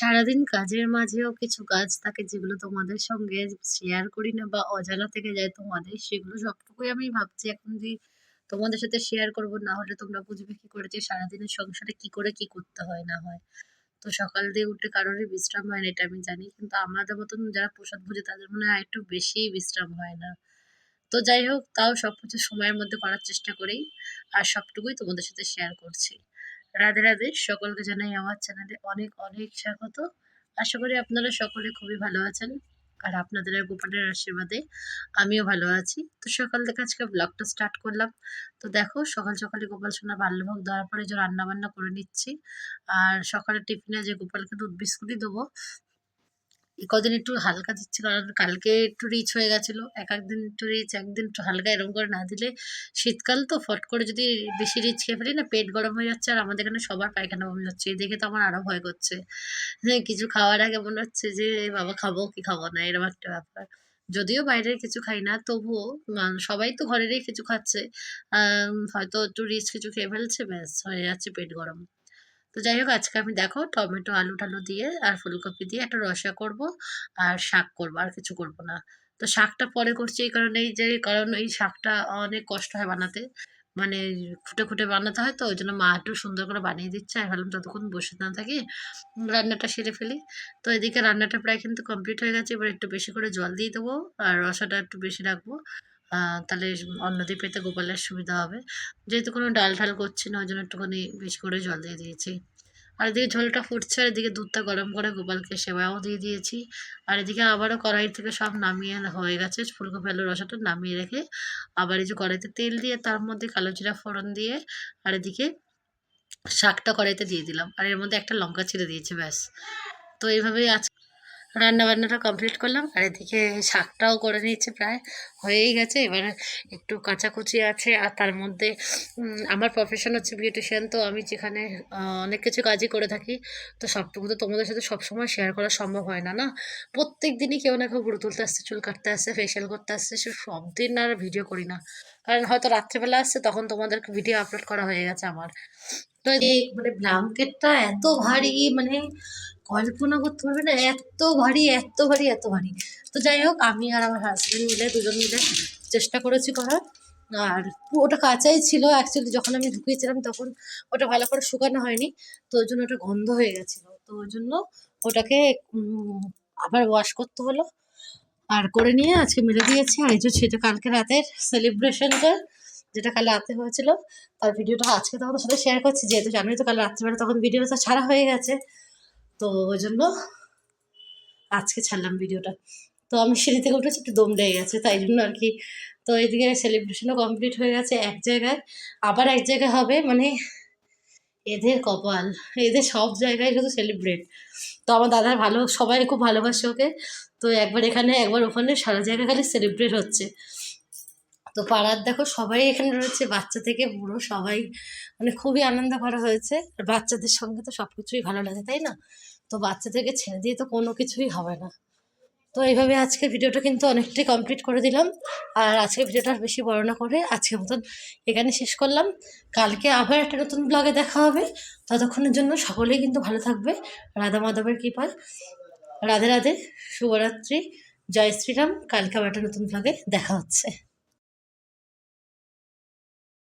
সারাদিন কাজের মাঝেও কিছু কাজ থাকে যেগুলো তোমাদের সঙ্গে শেয়ার করি না বা অজানা থেকে যায় তোমাদের, সেগুলো সবটুকুই আমি ভাবছি। এখন যে তোমাদের সাথে শেয়ার করব, না হলে তোমরা বুঝবে কি করে যে সারাদিনের সংসারে কি করে কি করতে হয়, না হয়। তো সকাল দিয়ে উঠে কারোরই বিশ্রাম হয় না, এটা আমি জানি। কিন্তু আমাদের মতন যারা প্রসাদ ভুজে, তাদের মনে হয় একটু বেশিই বিশ্রাম হয় না। তো যাই হোক, তাও সব কিছু সময়ের মধ্যে করার চেষ্টা করি আর সবটুকুই তোমাদের সাথে শেয়ার করছি। রাধে রাধে সকলকে জানাই আমার চ্যানেলে অনেক অনেক স্বাগত। আশা করি আপনারা সকলে খুবই ভালো আছেন আর আপনাদের গোপালের আশীর্বাদে আমিও ভালো আছি। তো সকাল থেকে আজকে ব্লগটা স্টার্ট করলাম। তো দেখো, সকাল সকালে গোপাল সোনা বাল্যভোগ দেওয়ার পরে যে রান্নাবান্না করে নিচ্ছি। আর সকালে টিফিনে যে গোপালকে দুধ বিস্কুটই দেবো কদিন একটু হালকা দিচ্ছি, কারণ কালকে একটু রিচ হয়ে গেছিল। এক একদিন একটু রিচ একদিন একটু হালকা এরকম করে না দিলে শীতকাল তো ফট করে যদি বেশি রিচ খেয়ে ফেলি না, পেট গরম হয়ে যাচ্ছে আর আমাদের এখানে সবার পায়খানা বমি হচ্ছে। এই দেখে তো আমার আরও ভয় করছে। যে কিছু খাওয়ার আগে মনে হচ্ছে যে, বাবা, খাব কি খাব না? এরকম একটা ব্যাপার। যদিও বাইরের কিছু খাই না, তবুও সবাই তো ঘরেরই কিছু খাচ্ছে। হয়তো একটু রিচ কিছু খেয়ে ফেলছে, ব্যাস, হয়ে যাচ্ছে পেট গরম। তো যাই হোক, আজকে আমি দেখো টমেটো, আলু টালু দিয়ে আর ফুলকপি দিয়ে একটা রসা করব আর শাক করব, আর কিছু করব না। তো শাকটা পরে করছি এই কারণে যে, কারণ এই শাকটা অনেক কষ্ট হয় বানাতে। মানে খুঁটে খুঁটে বানাতে হয় তো, ওই জন্য মা একটু সুন্দর করে বানিয়ে দিচ্ছে। আর ভাবলাম ততক্ষণ বসে না থাকি, রান্নাটা সেরে ফেলি। তো এদিকে রান্নাটা প্রায় কিন্তু কমপ্লিট হয়ে গেছে। এবার একটু বেশি করে জল দিয়ে দেবো আর রসাটা একটু বেশি রাখব। তাহলে অন্যদের পেতে গোপালের সুবিধা হবে। যেহেতু কোনো ডাল ঠাল করছি না ওই জন্য একটুখানি বেশি করে জল দিয়ে দিয়েছি। আর এদিকে ঝোলটা ফুটছে, আর এদিকে দুধটা গরম করে গোপালকে সেবাও দিয়ে দিয়েছি। আর এদিকে আবারও কড়াই থেকে সব নামিয়ে হয়ে গেছে। ফুলকপি, আলুর রসাটা নামিয়ে রেখে আবার এই যে কড়াইতে তেল দিয়ে, তার মধ্যে কালো জিরা ফোড়ন দিয়ে, আর এদিকে শাকটা কড়াইতে দিয়ে দিলাম। আর এর মধ্যে একটা লঙ্কা ছিঁড়ে দিয়েছি, ব্যাস। তো এইভাবেই আজ রান্না বান্নাটা কমপ্লিট করলাম, আর এদিকে শাকটাও করে নিয়েছি প্রায়, হয়েই গেছে। এবার একটু কাঁচাকুচি আছে, আর তার মধ্যে আমার প্রফেশন হচ্ছে বিউটিশিয়ান তো আমি যেখানে অনেক কিছু কাজই করে থাকি, তো সবটুকু তো তোমাদের সাথে সবসময় শেয়ার করা সম্ভব হয় না না? প্রত্যেক দিনই কেউ না কেউ ঘুরে তুলতে আসছে, চুল কাটতে আসছে ফেশিয়াল করতে আসছে, সে সব দিন আর ভিডিও করি না। কারণ হয়তো রাত্রেবেলা আসছে, তখন তোমাদেরকে ভিডিও আপলোড করা হয়ে গেছে আমার। তো এই মানে ব্ল্যাঙ্কেটটা এত ভারী মানে কল্পনা করতে পারবে না, এত ভারী এত ভারী এত ভারী। তো যাই হোক, আমি আর আমার হাজব্যান্ড মিলে দুজন মিলে চেষ্টা করেছি করার। আর ওটা কাঁচাই ছিল অ্যাকচুয়ালি যখন আমি ঢুকিয়েছিলাম তখন ওটা ভালো করে শুকানো হয়নি, তো ওই জন্য ওটা গন্ধ হয়ে গেছিল। তো ওই জন্য ওটাকে আবার ওয়াশ করতে হলো। আর করে নিয়ে আজকে মেরে দিয়েছি। আর এই যে সেটা কালকে রাতের সেলিব্রেশনটা যেটা কাল রাতে হয়েছিল, তার ভিডিওটা আজকে তোমাদের সাথে শেয়ার করছি। যেহেতু জানোই তো কাল রাত্রিবেলা তখন ভিডিওটা ছাড়া হয়ে গেছে। তো ওই জন্য আজকে ছাড়লাম ভিডিওটা। তো আমি সিঁড়ি থেকে উঠেছি, একটু দম লেগে গেছে, তাই জন্য আর কি। তো এইদিকে সেলিব্রেশনও কমপ্লিট হয়ে গেছে এক জায়গায়। আবার এক জায়গায় হবে মানে এদের কপাল। এদের সব জায়গায় শুধু সেলিব্রেট তো আমার দাদার ভালো, সবাই খুব ভালোবাসে ওকে। তো একবার এখানে, একবার ওখানে, সারা জায়গায় খালি সেলিব্রেট হচ্ছে। তো পাড়ার দেখো সবাই এখানে রয়েছে, বাচ্চা থেকে বুড়ো সবাই। মানে খুবই আনন্দ করা হয়েছে। আর বাচ্চাদের সঙ্গে তো সব কিছুই ভালো লাগে, তাই না? তো বাচ্চা থেকে ছেড়ে দিয়ে তো কোনো কিছুই হবে না। তো এইভাবে আজকে ভিডিওটা কিন্তু অনেকটাই কমপ্লিট করে দিলাম। আর আজকে ভিডিওটা বেশি বড় না করে আজকের মতন এখানে শেষ করলাম। কালকে আবার একটা নতুন ব্লগে দেখা হবে। ততক্ষণের জন্য সকলেই কিন্তু ভালো থাকবে। রাধা মাধবের কৃপায়। রাধে রাধে, শুভরাত্রি। জয় শ্রীরাম। কালকে আবার একটা নতুন ব্লগে দেখা হচ্ছে।